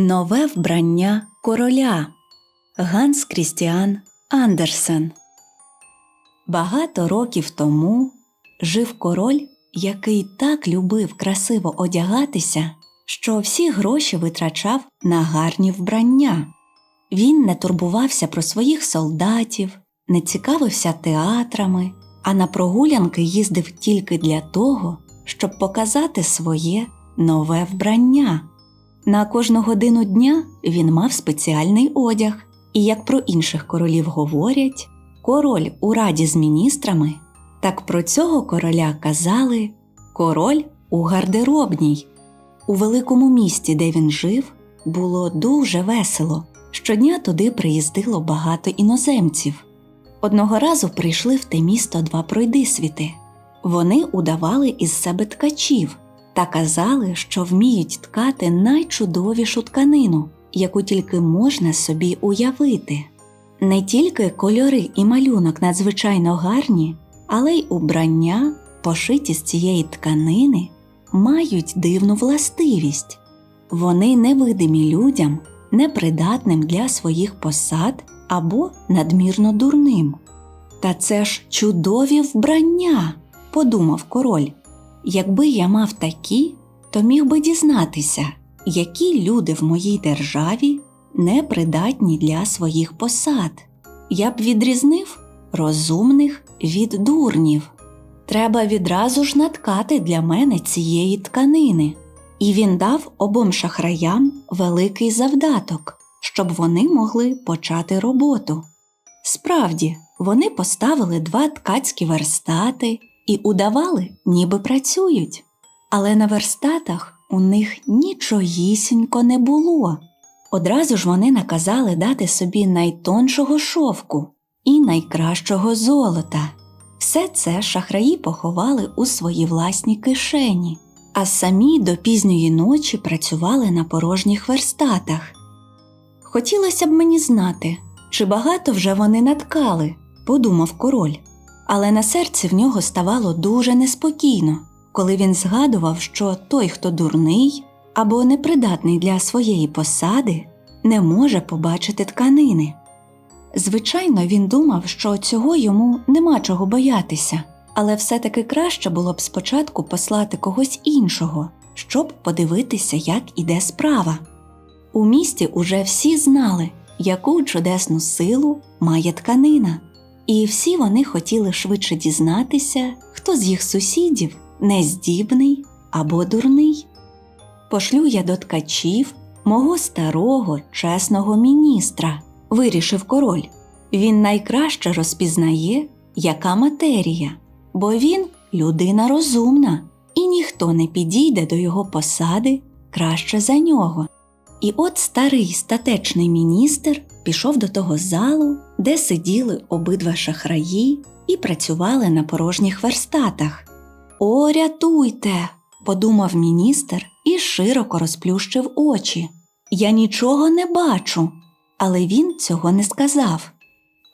Нове вбрання короля Ганс Крістіан Андерсен. Багато років тому жив король, який так любив красиво одягатися, що всі гроші витрачав на гарні вбрання. Він не турбувався про своїх солдатів, не цікавився театрами, а на прогулянки їздив тільки для того, щоб показати своє нове вбрання. На кожну годину дня він мав спеціальний одяг, і як про інших королів говорять, король у раді з міністрами, так про цього короля казали король у гардеробній. У великому місті, де він жив, було дуже весело. Щодня туди приїздило багато іноземців. Одного разу прийшли в те місто два пройдисвіти. Вони удавали із себе ткачів та казали, що вміють ткати найчудовішу тканину, яку тільки можна собі уявити. Не тільки кольори і малюнок надзвичайно гарні, але й убрання, пошиті з цієї тканини, мають дивну властивість. Вони невидимі людям, непридатним для своїх посад або надмірно дурним. Та це ж чудові вбрання, подумав король. Якби я мав такі, то міг би дізнатися, які люди в моїй державі непридатні для своїх посад. Я б відрізнив розумних від дурнів. Треба відразу ж наткати для мене цієї тканини. І він дав обом шахраям великий завдаток, щоб вони могли почати роботу. Справді, вони поставили два ткацькі верстати і удавали, ніби працюють. Але на верстатах у них нічогісінько не було. Одразу ж вони наказали дати собі найтоншого шовку і найкращого золота. Все це шахраї поховали у свої власні кишені, а самі до пізньої ночі працювали на порожніх верстатах. Хотілося б мені знати, чи багато вже вони наткали, подумав король, але на серці в нього ставало дуже неспокійно, коли він згадував, що той, хто дурний або непридатний для своєї посади, не може побачити тканини. Звичайно, він думав, що цього йому нема чого боятися, але все-таки краще було б спочатку послати когось іншого, щоб подивитися, як іде справа. У місті уже всі знали, яку чудесну силу має тканина, і всі вони хотіли швидше дізнатися, хто з їх сусідів нездібний або дурний. Пошлю я до ткачів мого старого чесного міністра, вирішив король. Він найкраще розпізнає, яка матерія, бо він людина розумна, і ніхто не підійде до його посади краще за нього. І от старий статечний міністр пішов до того залу, де сиділи обидва шахраї і працювали на порожніх верстатах. О, рятуйте! подумав міністр і широко розплющив очі. Я нічого не бачу. Але він цього не сказав.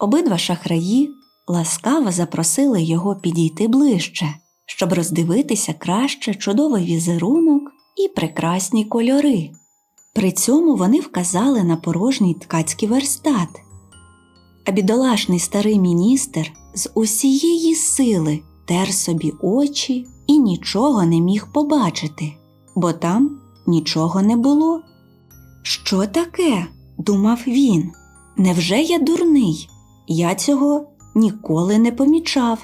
Обидва шахраї ласкаво запросили його підійти ближче, щоб роздивитися краще чудовий візерунок і прекрасні кольори. При цьому вони вказали на порожній ткацький верстат. А бідолашний старий міністр з усієї сили тер собі очі і нічого не міг побачити, бо там нічого не було. Що таке? думав він. Невже я дурний? Я цього ніколи не помічав.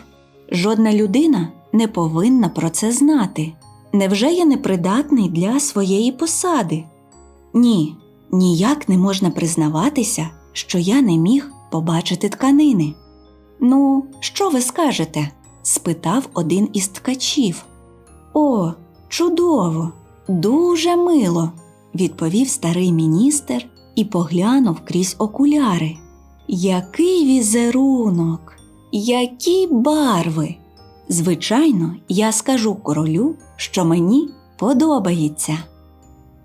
Жодна людина не повинна про це знати. Невже я непридатний для своєї посади? Ні, ніяк не можна признаватися, що я не міг побачити тканини. Ну, що ви скажете? спитав один із ткачів. О, чудово, дуже мило, відповів старий міністр і поглянув крізь окуляри. Який візерунок, які барви! Звичайно, я скажу королю, що мені подобається.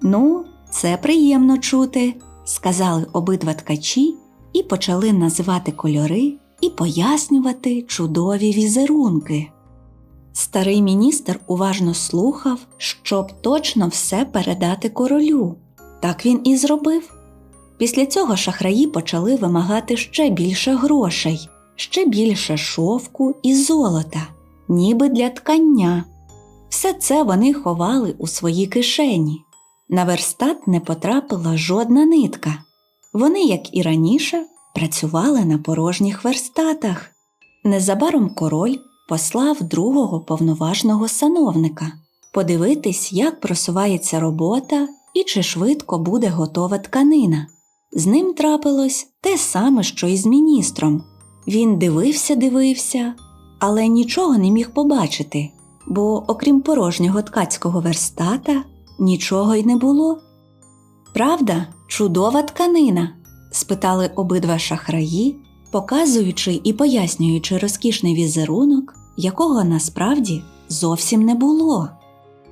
Ну, це приємно чути, сказали обидва ткачі і почали називати кольори і пояснювати чудові візерунки. Старий міністр уважно слухав, щоб точно все передати королю. Так він і зробив. Після цього шахраї почали вимагати ще більше грошей, ще більше шовку і золота, ніби для ткання. Все це вони ховали у свої кишені. На верстат не потрапила жодна нитка. Вони, як і раніше, працювали на порожніх верстатах. Незабаром король послав другого повноважного сановника подивитись, як просувається робота і чи швидко буде готова тканина. З ним трапилось те саме, що і з міністром. Він дивився, дивився, але нічого не міг побачити, бо, окрім порожнього ткацького верстата, нічого й не було. Правда, чудова тканина? спитали обидва шахраї, показуючи і пояснюючи розкішний візерунок, якого насправді зовсім не було.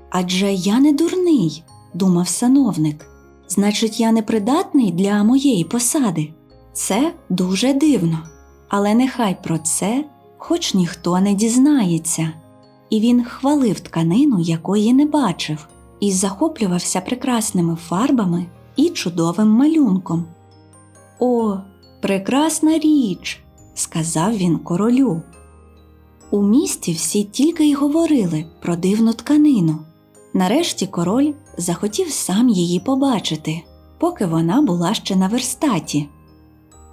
Адже я не дурний, думав сановник. Значить, я непридатний для моєї посади. Це дуже дивно, але нехай про це хоч ніхто не дізнається. І він хвалив тканину, якої не бачив, і захоплювався прекрасними фарбами і чудовим малюнком. О, прекрасна річ, сказав він королю. У місті всі тільки й говорили про дивну тканину. Нарешті король захотів сам її побачити, поки вона була ще на верстаті.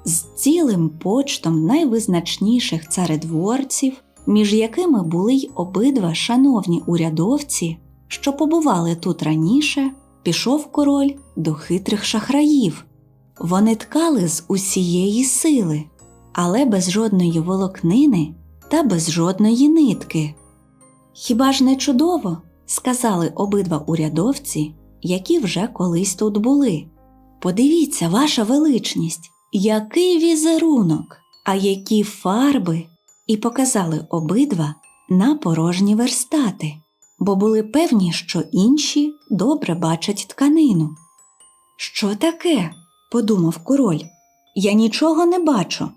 З цілим почтом найвизначніших царедворців, між якими були й обидва шановні урядовці, що побували тут раніше, пішов король до хитрих шахраїв. Вони ткали з усієї сили, але без жодної волокнини та без жодної нитки. Хіба ж не чудово? сказали обидва урядовці, які вже колись тут були. Подивіться, ваша величність, який візерунок, а які фарби, і показали обидва на порожні верстати, бо були певні, що інші добре бачать тканину. Що таке? подумав король. Я нічого не бачу.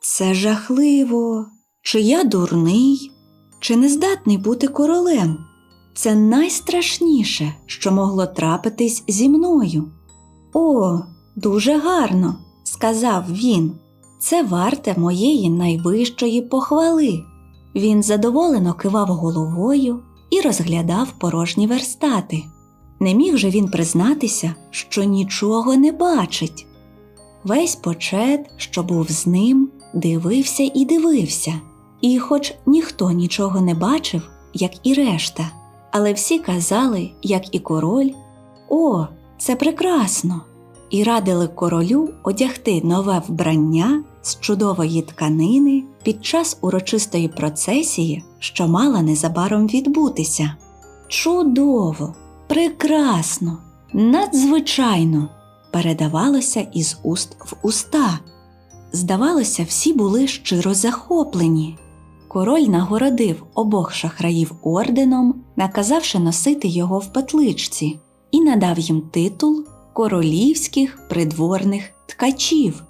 Це жахливо. Чи я дурний, чи не здатний бути королем? Це найстрашніше, що могло трапитись зі мною. О, дуже гарно, сказав він. Це варте моєї найвищої похвали. Він задоволено кивав головою і розглядав порожні верстати. Не міг же він признатися, що нічого не бачить. Весь почет, що був з ним, дивився і дивився, і, хоч ніхто нічого не бачив, як і решта, але всі казали, як і король, О, це прекрасно! І радили королю одягти нове вбрання з чудової тканини під час урочистої процесії, що мала незабаром відбутися. Чудово, прекрасно, надзвичайно передавалося із уст в уста. Здавалося, всі були щиро захоплені. Король нагородив обох шахраїв орденом, наказавши носити його в петличці, і надав їм титул королівських придворних ткачів.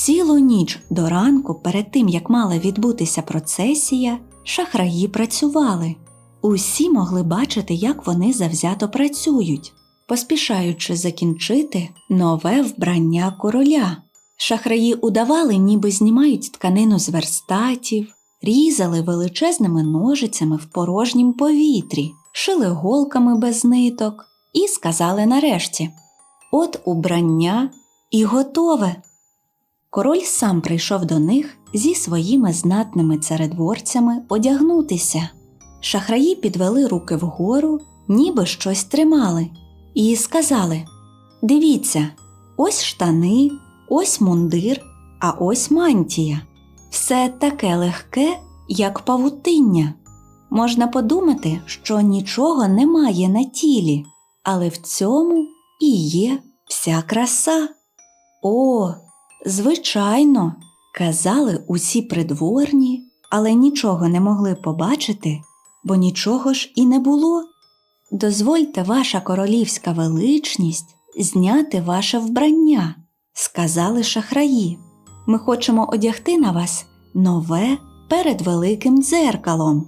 Цілу ніч до ранку, перед тим як мала відбутися процесія, шахраї працювали. Усі могли бачити, як вони завзято працюють, поспішаючи закінчити нове вбрання короля. Шахраї удавали, ніби знімають тканину з верстатів, різали величезними ножицями в порожнім повітрі, шили голками без ниток і сказали нарешті От убрання і готове. Король сам прийшов до них зі своїми знатними царедворцями одягнутися. Шахраї підвели руки вгору, ніби щось тримали, і сказали Дивіться, ось штани, ось мундир, а ось мантія. Все таке легке, як павутиння. Можна подумати, що нічого немає на тілі, але в цьому і є вся краса. О, звичайно, казали усі придворні, але нічого не могли побачити, бо нічого ж і не було. Дозвольте, ваша королівська величність, зняти ваше вбрання, сказали шахраї. Ми хочемо одягти на вас нове перед великим дзеркалом.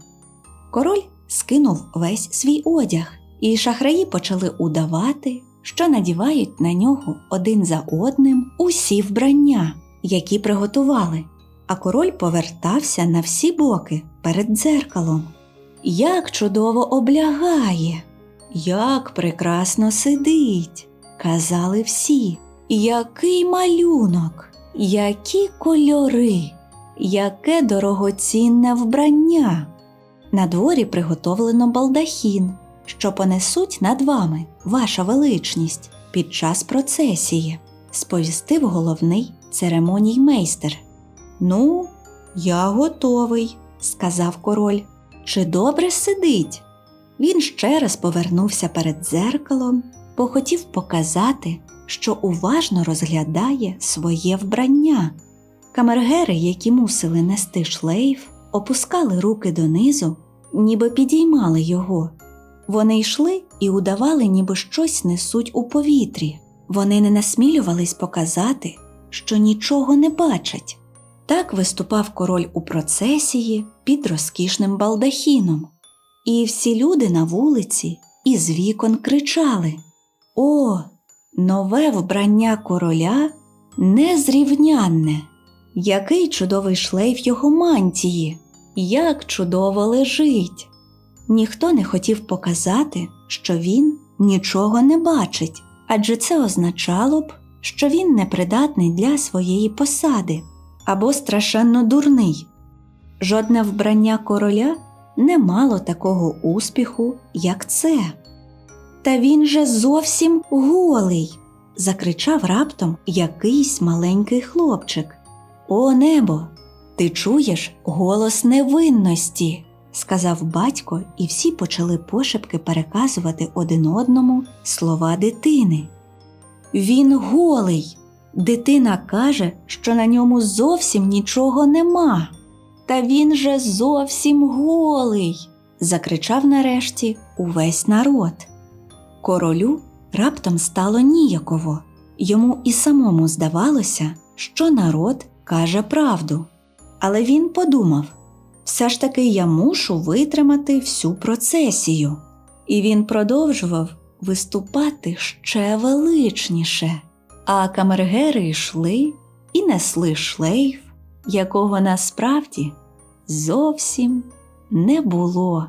Король скинув весь свій одяг, і шахраї почали удавати, що надівають на нього один за одним усі вбрання, які приготували, а король повертався на всі боки перед дзеркалом. Як чудово облягає, як прекрасно сидить, казали всі. Який малюнок, які кольори, яке дорогоцінне вбрання. На дворі приготовлено балдахін, що понесуть над вами, ваша величність, під час процесії, сповістив головний церемоній майстер. Ну, я готовий, сказав король. Чи добре сидить? Він ще раз повернувся перед дзеркалом, похотів показати, що уважно розглядає своє вбрання. Камергери, які мусили нести шлейф, опускали руки донизу, ніби підіймали його. Вони йшли і удавали, ніби щось несуть у повітрі. Вони не насмілювались показати, що нічого не бачать. Так виступав король у процесії під розкішним балдахіном. І всі люди на вулиці із вікон кричали О, нове вбрання короля незрівнянне! Який чудовий шлейф його мантії, як чудово лежить! Ніхто не хотів показати, що він нічого не бачить, адже це означало б, що він непридатний для своєї посади або страшенно дурний. Жодне вбрання короля не мало такого успіху, як це. Та він же зовсім голий. закричав раптом якийсь маленький хлопчик. О небо! Ти чуєш голос невинності, сказав батько, і всі почали пошепки переказувати один одному слова дитини. Він голий. Дитина каже, що на ньому зовсім нічого нема. Та він же зовсім голий. закричав нарешті увесь народ. Королю раптом стало ніяково. Йому і самому здавалося, що народ каже правду. Але він подумав все ж таки я мушу витримати всю процесію. І він продовжував виступати ще величніше. А камергери йшли і несли шлейф, якого насправді зовсім не було.